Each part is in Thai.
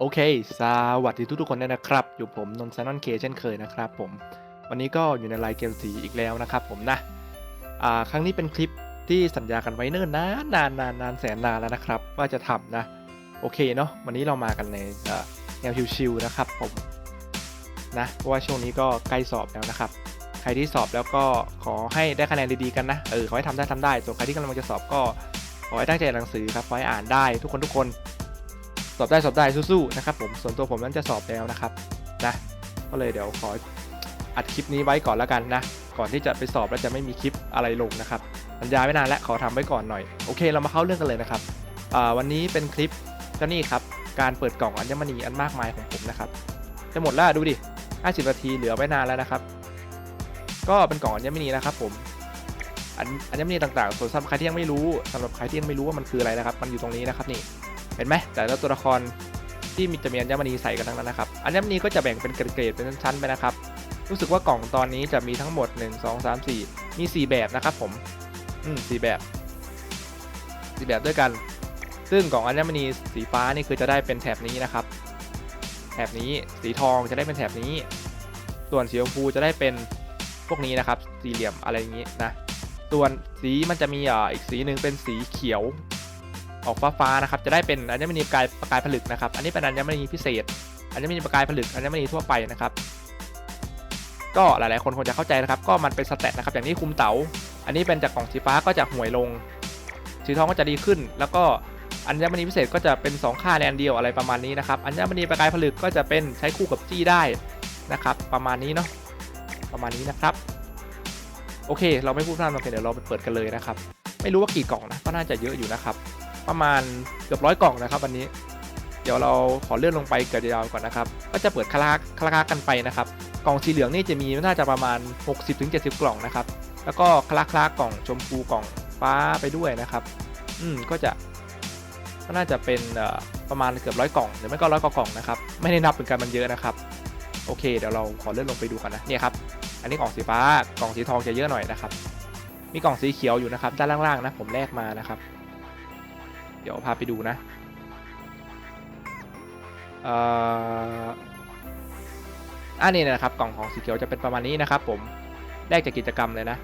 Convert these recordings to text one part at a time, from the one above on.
โอเค สวัสดีทุกทุกๆคนด้วยนะครับ อยู่ผมนนท์ซานอนเคเช่นเคยนะครับผม วันนี้ก็อยู่ในไลน์เกมสีอีกแล้วนะครับผมนะ อ่า ครั้งนี้เป็นคลิปที่สัญญากันไว้เนิ่นนานนานนานนานแสนนานแล้วนะครับ ว่าจะทำนะ โอเคเนาะ วันนี้เรามากันในแนวชิวๆนะครับผม นะ เพราะว่าช่วงนี้ก็ใกล้สอบแล้วนะครับ ใครที่สอบแล้วก็ขอให้ได้คะแนนดีๆกันนะ เออ ขอให้ทำได้ทำได้ ส่วนใครที่กำลังจะสอบก็ขอให้ตั้งใจอ่านหนังสือครับ ขอให้อ่านได้ทุกคนทุกคน สอบได้สอบได้สู้ๆนะครับผมส่วนตัวผมนั้นจะสอบแล้วนะครับนะก็เลยเดี๋ยวขออัดคลิปนี้ไว้ก่อนแล้วกันนะ ก่อนที่จะไปสอบแล้วจะไม่มีคลิปอะไรลงนะครับสัญญาไว้นานและขอทำไว้ก่อนหน่อยโอเค เรามาเข้าเรื่องกันเลยนะครับวันนี้เป็นคลิปก็นี่ครับการเปิดกล่องอัญมณีอันมากมายของผมนะครับจะหมดแล้วดูดิ 50 นาทีเหลือไว้นานแล้วนะครับ ก็เป็นกล่องอัญมณีนะครับ ผมอันอัญมณีต่างๆ ส่วนสำหรับใครที่ยังไม่รู้สำหรับใครที่ยังไม่รู้ว่ามันคืออะไรนะครับ มันอยู่ตรงนี้นะครับนี่ เห็นไหมแต่ละตัวละครที่มีจะมีอัญมณีใส่กันทั้งนั้นนะครับอัญมณีก็จะแบ่งเป็นเกรดๆเป็นชั้นๆไปนะครับ รู้สึกว่ากล่องตอนนี้จะมีทั้งหมด 1 2 3 4 มี 4 แบบนะครับผมอืมสี่แบบสี่แบบด้วยกัน ซึ่งกล่องอัญมณีสีฟ้านี่คือจะได้เป็นแถบนี้นะครับ แถบนี้สีทองจะได้เป็นแถบนี้ ส่วนสีชมพูจะได้เป็นพวกนี้นะครับ สี่เหลี่ยมอะไรอย่างนี้นะส่วนสีมันจะมีอ่าอีกสีหนึ่งเป็นสีเขียว ออกฟ้าฟ้านะครับจะได้เป็นอัญมณีประกายประกายผลึกนะครับ อันนี้เป็นอัญมณีพิเศษอัญมณีประกายผลึกอัญมณีทั่วไปนะครับ ก็หลายๆ คนคงจะเข้าใจนะครับ ก็มันเป็นสเตตนะครับอย่างนี้คุมเต๋าอันนี้เป็นจากกล่องสีฟ้าก็จะห่วยลง สีทองก็จะดีขึ้น แล้วก็อัญมณีพิเศษก็จะเป็น 2 ค่าในอันเดียวอะไรประมาณนี้นะครับอัญมณีประกายผลึกก็จะเป็นใช้คู่กับจี้ได้นะครับ ประมาณนี้เนาะประมาณนี้นะครับ โอเค เราไม่พูดพร่ำทำเพลงเดี๋ยวเราไปเปิดกันเลยนะครับ ไม่รู้ว่ากี่กล่องนะก็น่าจะเยอะอยู่นะครับ ประมาณเกือบร้อยกล่องนะครับวันนี้ เดี๋ยวเราขอเลื่อนลงไปเกิดยาวๆก่อนนะครับ ก็จะเปิดคลาคลากันไปนะครับ กล่องสีเหลืองนี่จะมีน่าจะประมาณ 60-70 กล่องนะครับ แล้วก็คลาคลากล่องชมพูกล่องฟ้าไปด้วยนะครับ อืมก็จะก็น่าจะเป็นประมาณเกือบร้อยกล่องหรือไม่ก็ร้อยกว่ากล่องนะครับ ไม่ได้นับเป็นการมันเยอะนะครับ โอเค เดี๋ยวเราขอเลื่อนลงไปดูกันนะเนี่ยครับ อันนี้กล่องสีฟ้ากล่องสีทองจะเยอะหน่อยนะครับ มีกล่องสีเขียวอยู่นะครับ ด้านล่างๆนะผมแลกมานะครับ เดี๋ยวพาไปดูนะอันนี้นะครับกล่องของสีเขียวจะเป็นประมาณนี้นะครับ ผมแลกจากกิจกรรมเลยนะ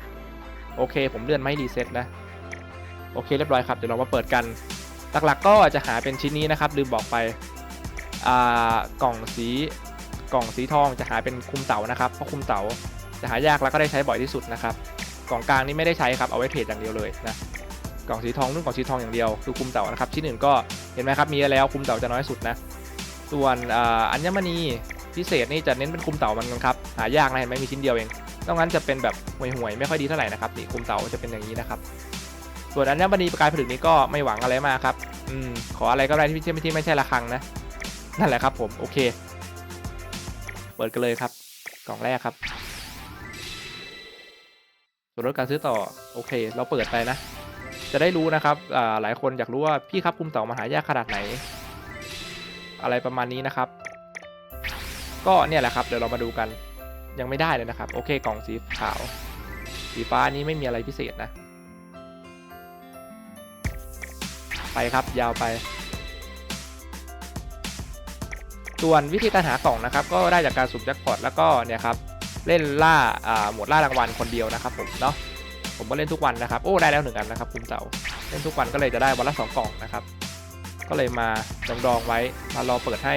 โอเค ผมเลื่อนไม่รีเซ็ตนะโอเคเรียบร้อยครับเดี๋ยวเรามาเปิดกันหลักๆก็จะหาเป็นชิ้นนี้นะครับลืมบอกไปอ่ากล่องสีกล่องสีทองจะหาเป็นคุมเต๋านะครับเพราะคุมเต๋าจะหายากแล้วก็ได้ใช้บ่อยที่สุดนะครับกล่องกลางนี่ไม่ได้ใช้ครับเอาไว้เทรดอย่างเดียวเลยนะ กล่องสีทองนุ่นกล่องสีทองอย่างเดียวคือคุมเต่านะครับชิ้นอื่นก็เห็นไหมครับมีแล้วคุมเต่าจะน้อยสุดนะส่วนอ,อัญมณีพิเศษนี่จะเน้นเป็นคุมเต่ามันครับหายากนะเห็นไหมมีชิ้นเดียวเองนอกนั้นจะเป็นแบบห่วยๆไม่ค่อยดีเท่าไหร่นะครับนี่คุมเต่าจะเป็นอย่างนี้นะครับส่วนอัญมณีประกายผลึกนี้ก็ไม่หวังอะไรมากครับอืมขออะไรก็ได้ที่ที่ที่ไม่ใช่ระฆังนะนั่นแหละครับผมโอเค เปิดกันเลยครับ กล่องแรกครับส่วนลดการซื้อต่อโอเค เราเปิดไปนะ จะได้รู้นะครับหลายคนอยากรู้ว่าพี่ครับคุมเต่ามาหายากขนาดไหน อะไรประมาณนี้นะครับ ก็เนี่ยแหละครับเดี๋ยวเรามาดูกันยังไม่ได้เลยนะครับ โอเคกล่องสีขาว สีฟ้านี้ไม่มีอะไรพิเศษนะ ไปครับยาวไป ส่วนวิธีการหากล่องนะครับ ก็ได้จากการสุ่มแจ็คพอตแล้วก็เนี่ยครับเล่นล่าหมวดล่ารางวัลคนเดียวนะครับผมเนาะ ผมก็เล่นทุกวันนะครับ โอ้ได้แล้วหนึ่งอันนะครับคุมเต่าเล่นทุกวันก็เลยจะได้วันละสองกล่องนะครับ ก็เลยมาดองดองไว้มารอเปิดให้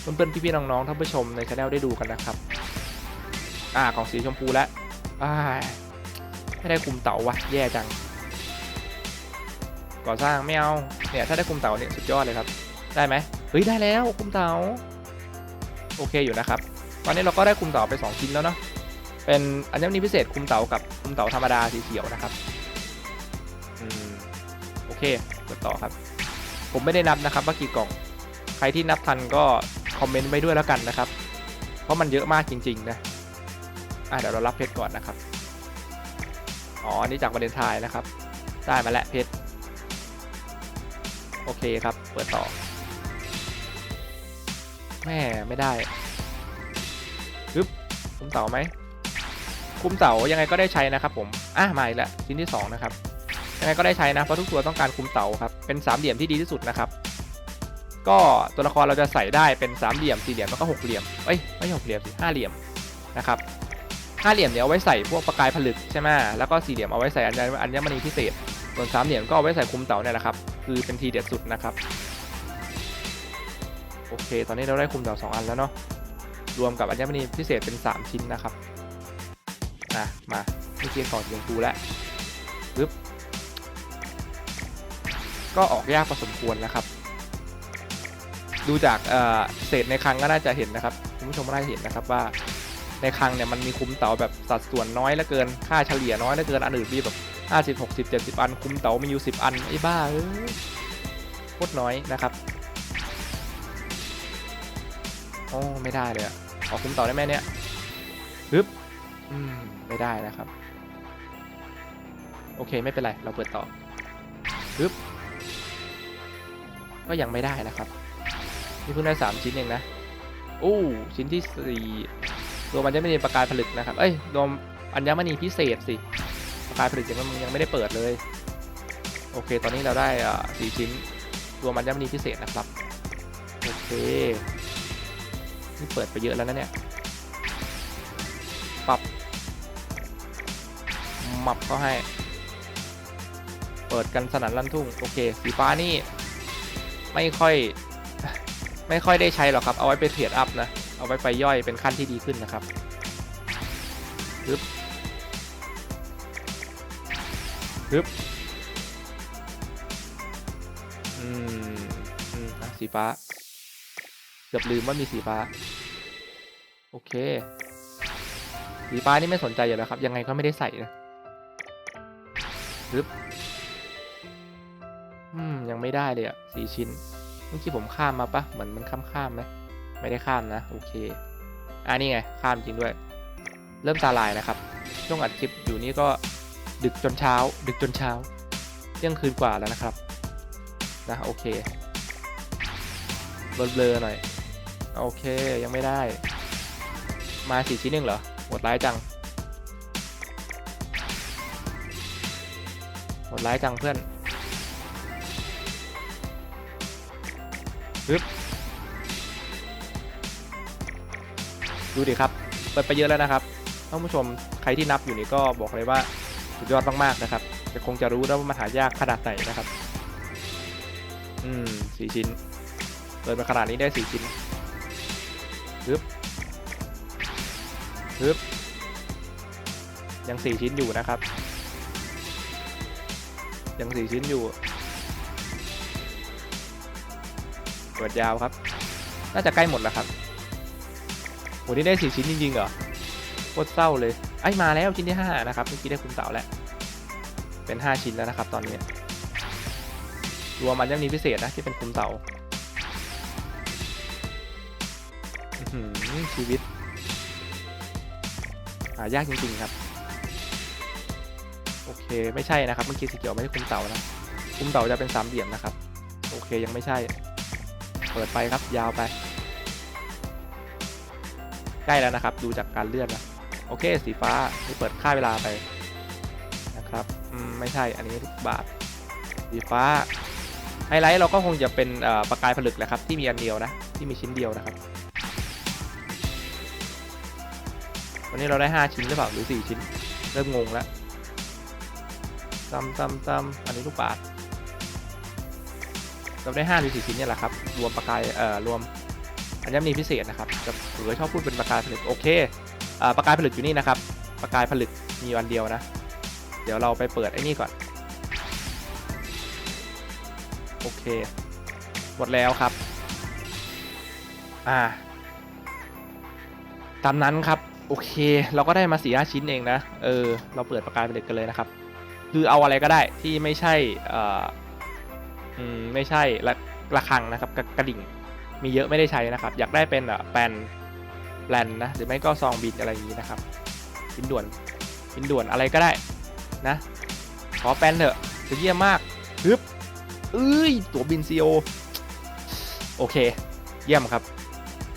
เพื่อนๆพี่ๆน้องๆท่านผู้ชมในช anel ได้ดูกันนะครับ อ่ากล่องสีชมพูแล้วไม่ได้คุมเต่าวะแย่จัง ก่อสร้างไม่เอาเนี่ยถ้าได้คุมเต่าเนี่ยสุดยอดเลยครับ ได้ไหมเฮ้ยได้แล้วคุมเต่าโอเคอยู่นะครับ ตอนนี้เราก็ได้คุมเต่าไปสองชิ้นแล้วเนาะเป็นอัญมณีพิเศษคุมเต๋ากับ เต๋าธรรมดาสีเขียวนะครับอืมโอเคเปิดต่อครับ ผมไม่ได้นับนะครับว่ากี่กล่อง ใครที่นับทันก็คอมเมนต์ไว้ด้วยแล้วกันนะครับ เพราะมันเยอะมากจริง ๆ นะอะเดี๋ยวเรารับเพชรก่อนนะครับ อ๋อันนี่จากประเด็นทายนะครับ ได้มาแล้วเพชร โอเคครับ เปิดต่อ แม่ไม่ได้ปึ๊บคุมเต๋าไหม คุมเสายังไงก็ได้ใช้นะครับผมอะมาอีกแล้วชิ้นที่ 2 นะครับยังไงก็ได้ใช้นะเพราะทุกตัวต้องการคุมเสาครับเป็นสามเหลี่ยมที่ดีที่สุดนะครับ ก็ตัวละครเราจะใส่ได้เป็นสามเหลี่ยมสี่เหลี่ยมแล้วก็หกเหลี่ยมเอ้ยไม่หกเหลี่ยมสิห้าเหลี่ยมนะครับห้าเหลี่ยมเนี่ยเอาไว้ใส่พวกประกายผลึกใช่ไหมแล้วก็สี่เหลี่ยมเอาไว้ใส่อัญอัญมณีพิเศษ ส่วนสามเหลี่ยมก็เอาไว้ใส่คุมเต่าเนี่ยแหละครับคือเป็นทีเด็ดสุดนะครับโอเค ตอนนี้เราได้คุมเต่าสองอันแล้วเนาะรวมกับอัญมณีพิเศษเป็น 3 ชิ้นนะครับ อะมาไม่เกียก่อนยังกูแล้วปึ๊บก็ออกยากพอสมควรนะครับ ดูจากเศษในคลังก็น่าจะเห็นนะครับคุณผู้ชมก็น่าจะเห็นนะครับว่าในคลังเนี่ยมันมีคุ้มเต๋าแบบสัดส่วนน้อยเหลือเกิน ค่าเฉลี่ยน้อยเหลือเกินอันอื่นมีแบบห้าสิบหกสิบเจ็ดสิบอัน คุ้มเต๋ามีอยู่สิบอันไอ้บ้าเอ้ยโคตรน้อยนะครับโอ้ไม่ได้เลยอะขอคุมเต๋าได้ไหมเนี่ยฮึบ อืม ไม่ได้นะครับ โอเคไม่เป็นไร เราเปิดต่อฮึบก็ยังไม่ได้นะครับ นี่เพิ่งได้สามชิ้นเองนะโอ้ชิ้นที่สี่รวมอัญมณีประกายผลึกนะครับ เอ้ยรวมอัญมณีพิเศษสิ ประกายผลึกยังมันยังไม่ได้เปิดเลย โอเค ตอนนี้เราได้อ่สี่ชิ้น รวมอัญมณีพิเศษนะครับ โอเค นี่เปิดไปเยอะแล้วนะเนี่ย ปรับ มับก็ให้ เปิดกันสนั่นลั่นทุ่ง โอเค สีฟ้านี่ ไม่ค่อย ไม่ค่อยได้ใช้หรอกครับ เอาไว้ไปเทรดอัพนะ เอาไว้ไปย่อยเป็นขั้นที่ดีขึ้นนะครับฮึบฮึบอืมอืมอะสีฟ้า เกือบลืมว่ามีสีฟ้า โอเคสีฟ้านี่ไม่สนใจอยู่แล้วครับ ยังไงก็ไม่ได้ใส่นะ ปึ๊บอืม ยังไม่ได้เลยอะสี่ชิ้น เมื่อกี้ผมข้ามมาปะเหมือนมันข้ามข้ามไหมไม่ได้ข้ามนะ โอเค อ่านี่ไง ข้ามจริงด้วย เริ่มตาลายนะครับ ช่วงอัดคลิปอยู่นี่ก็ดึกจนเช้า ดึกจนเช้าเที่ยงคืนกว่าแล้วนะครับ นะ โอเคเบลอๆหน่อย โอเค ยังไม่ได้ มาสี่ชิ้นหนึ่งเหรอโหดร้ายจัง ดร้ายจังเพื่อนปึ๊บดูดิครับ เปิดไปเยอะแล้วนะครับท่านผู้ชมใครที่นับอยู่นี่ก็บอกเลยว่าสุดยอดมากๆนะครับจะคงจะรู้แล้วว่ามันหายากขนาดไหนนะครับ อืมสี่ชิ้น เปิดมาขนาดนี้ได้สี่ชิ้นปึ๊บปึ๊บยังสี่ชิ้นอยู่นะครับ ยังสี่ชิ้นอยู่เปิดยาวครับ น่าจะใกล้หมดแล้วครับโหนี่ได้สี่ชิ้นจริงๆเหรอโคตรเศร้าเลยไอ้ยมาแล้วชิ้นที่ห้านะครับเมื่อกี้ได้คุณเต่าแล้ว เป็นห้าชิ้นแล้วนะครับ ตอนนี้รวมมันยังมีพิเศษนะที่เป็นคุณเต่าชีวิตหายากจริงๆครับ โอเคไม่ใช่นะครับเมื่อกี้สีเขียวไม่ใช่คุมเต่านะคุมเต่าจะเป็นสามเหลี่ยมนะครับ โอเคยังไม่ใช่ เปิดไปครับยาวไป ใกล้แล้วนะครับ ดูจากการเลื่อนนะโอเคสีฟ้าที่เปิดค่าเวลาไปนะครับอืมไม่ใช่อันนี้ลูกบาทสีฟ้าไฮไลท์เราก็คงจะเป็นประกายผลึกแหละครับที่มีอันเดียวนะที่มีชิ้นเดียวนะครับ วันนี้เราได้ 5 ชิ้นหรือเปล่าหรือ 4 ชิ้น เริ่มงงแล้ว ซ้ำซ้ำซ้ำอันนี้ลูกบาทเราได้5หรือ4ชิ้นเนี่ยแหละครับ รวมประกาย เอ่อ รวมอัญมณีพิเศษนะครับจะหรือชอบพูดเป็นประกายผลึก โอเคเอ่อประกายผลึกอยู่นี่นะครับ ประกายผลึกมีวันเดียวนะ เดี๋ยวเราไปเปิดไอ้นี่ก่อน โอเค หมดแล้วครับ อ่า ตามนั้นครับ โอเค เราก็ได้มาสี่ห้าชิ้นเองนะ เออ เราเปิดประกายผลึกกันเลยนะครับ คือเอาอะไรก็ได้ที่ไม่ใช่อ่ออืมไม่ใช่ละระฆังนะครับกระกระดิ่ง มีเยอะไม่ได้ใช้นะครับ อยากได้เป็นอ่แปลนแปลนนะหรือไม่ก็ซองบินอะไรอย่างนี้นะครับบินด่วนบินด่วนอะไรก็ได้นะ ขอแปลนเถอะจะเยี่ยมมากฮึบเอ้ยตัวบินซีโอโอเค เยี่ยมครับ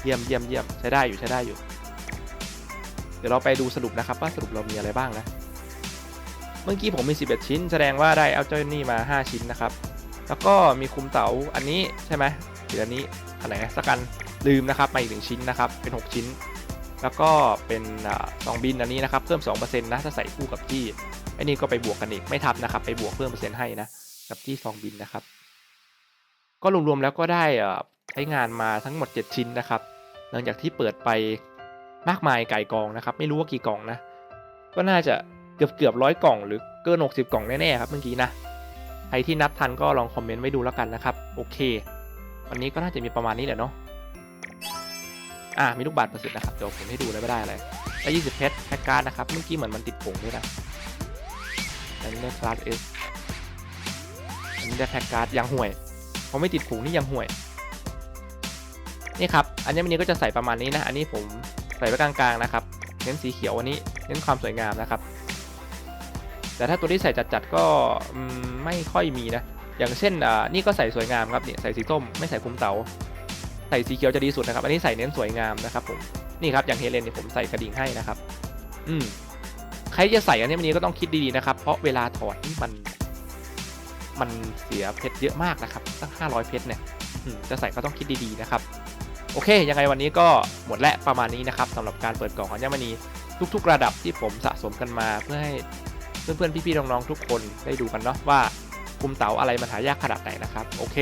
เยี่ยมเยี่ยมเยี่ยมใช้ได้อยู่ใช้ได้อยู่ เดี๋ยวเราไปดูสรุปนะครับว่าสรุปเรามีอะไรบ้างนะ เมื่อกี้ผมมี 11 ชิ้น แสดงว่าได้เอาเจ้านี่มา 5 ชิ้นนะครับ แล้วก็มีคุมเต๋าอันนี้ใช่ไหมหรืออันนี้อันไหนสักกันลืมนะครับมาอีกหนึ่งชิ้นนะครับ เป็น 6 ชิ้น แล้วก็เป็นซองบินอันนี้นะครับ เพิ่ม 2%นะถ้าใส่คู่กับที่ไอ้นี่ก็ไปบวกกันอีกไม่ทับนะครับ ไปบวกเพิ่มเปอร์เซ็นต์ให้นะกับที่ซองบินนะครับ ก็รวมๆแล้วก็ได้ใช้งานมาทั้งหมด 7 ชิ้นนะครับ หลังจากที่เปิดไปมากมายไก่กองนะครับ ไม่รู้ว่ากี่กองนะ ก็น่าจะ กือบเกือบร้อยกล่องหรือเกิน 60 กล่องแน่ๆครับเมื่อกี้นะใครที่นับทันก็ลองคอมเมนต์ไว้ดูแล้วกันนะครับโอเค วันนี้ก็น่าจะมีประมาณนี้แหละเนาะอ่ามีลูกบาศประสิทธิ์นะครับเดี๋ยวผมให้ดูเลยไม่ได้อะไรได้20 เพชรแพ็กการ์ดนะครับเมื่อกี้เหมือนมันติดผงด้วยนะอันนี้ได้คลาสเอสอันนี้ได้แพ็กการ์ดยังห่วยเพอไม่ติดผงนี่ยังห่วยนี่ครับอันนี้วันนี้ก็จะใส่ประมาณนี้นะ อันนี้ผมใส่ไว้กลางๆนะครับ เน้นสีเขียวอันนี้ เน้นความสวยงามนะครับ แต่ถ้าตัวที่ใส่จัดๆก็ไม่ค่อยมีนะ อย่างเช่นอ่านี่ก็ใส่สวยงามครับเนี่ยใส่สีส้มไม่ใส่คุมเตาใส่สีเขียวจะดีสุดนะครับ อันนี้ใส่เน้นสวยงามนะครับผมนี่ครับอย่างเฮเลนเนี่ยผมใส่กระดิ่งให้นะครับ อืมใครจะใส่อันนี้วันนี้ก็ต้องคิดดีๆนะครับ เพราะเวลาถอดนี่มัน มันเสียเพชรเยอะมากนะครับตั้ง500 เพชรเนี่ยอืมจะใส่ก็ต้องคิดดีๆนะครับ โอเค ยังไงวันนี้ก็หมดและประมาณนี้นะครับสำหรับการเปิดกล่องของยามณีทุก ๆ ระดับที่ผมสะสมกันมาเพื่อให้ เพื่อนๆพี่ๆน้องๆทุกคนได้ดูกันเนาะว่าคุมเต๋าอะไรมันหายากขนาดไหนนะครับโอเค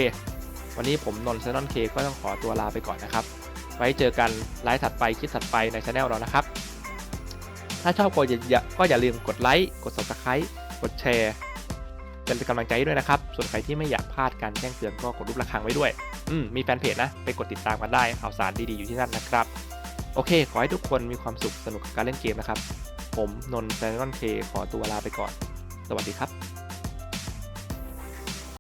วันนี้ผมนนท์เซนนเคก็ต้องขอตัวลาไปก่อนนะครับ ไว้เจอกันไลฟ์ถัดไปคลิปถัดไปในช anel เรานะครับ ถ้าชอบก็อย่าก็อย่าลืมกดไลค์กด subscribe กดแชร์เป็นกำลังใจด้วยนะครับ ส่วนใครที่ไม่อยากพลาดการแจ้งเตือนก็กดรูประฆังไว้ด้วย อืมมีแฟนเพจนะ ไปกดติดตามกันได้ข่าวสารดีๆอยู่ที่นั่นนะครับ โอเค ขอให้ทุกคนมีความสุขสนุกกับการเล่นเกมนะครับ ผมนนท์แซนดอนเคขอตัวลาไปก่อน สวัสดีครับ